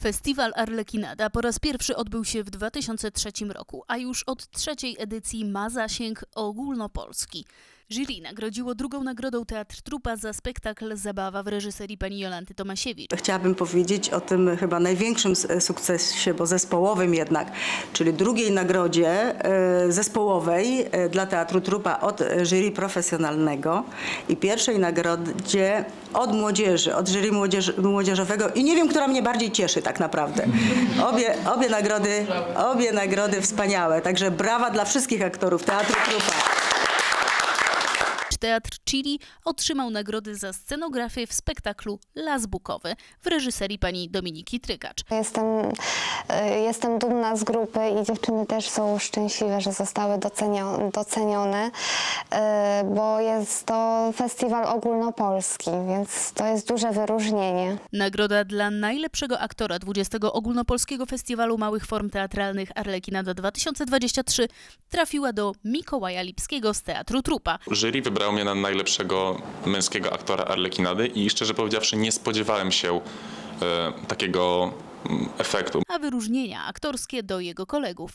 Festiwal Arlekinada po raz pierwszy odbył się w 2003 roku, a już od trzeciej edycji ma zasięg ogólnopolski. Jury nagrodziło drugą nagrodą Teatr Trupa za spektakl Zabawa w reżyserii pani Jolanty Tomasiewicz. Chciałabym powiedzieć o tym chyba największym sukcesie, bo zespołowym jednak, czyli drugiej nagrodzie e, zespołowej e, dla Teatru Trupa od jury profesjonalnego i pierwszej nagrodzie od młodzieży, od jury młodzież, młodzieżowego i nie wiem, która mnie bardziej cieszy tak naprawdę. Obie, obie, nagrody, obie nagrody wspaniałe, także brawa dla wszystkich aktorów Teatru Trupa. Teatr Chili otrzymał nagrody za scenografię w spektaklu Las Bukowy w reżyserii pani Dominiki Trykacz. Jestem, y, jestem dumna z grupy i dziewczyny też są szczęśliwe, że zostały docenio- docenione, bo jest to festiwal ogólnopolski, więc to jest duże wyróżnienie. Nagroda dla najlepszego aktora 20. Ogólnopolskiego Festiwalu Małych Form Teatralnych Arlekinada 2023 trafiła do Mikołaja Lipskiego z Teatru Trupa. Jury wybrał mnie na najlepszego męskiego aktora Arlekinady i szczerze powiedziawszy nie spodziewałem się e, takiego mm, efektu. a wyróżnienia aktorskie do jego kolegów.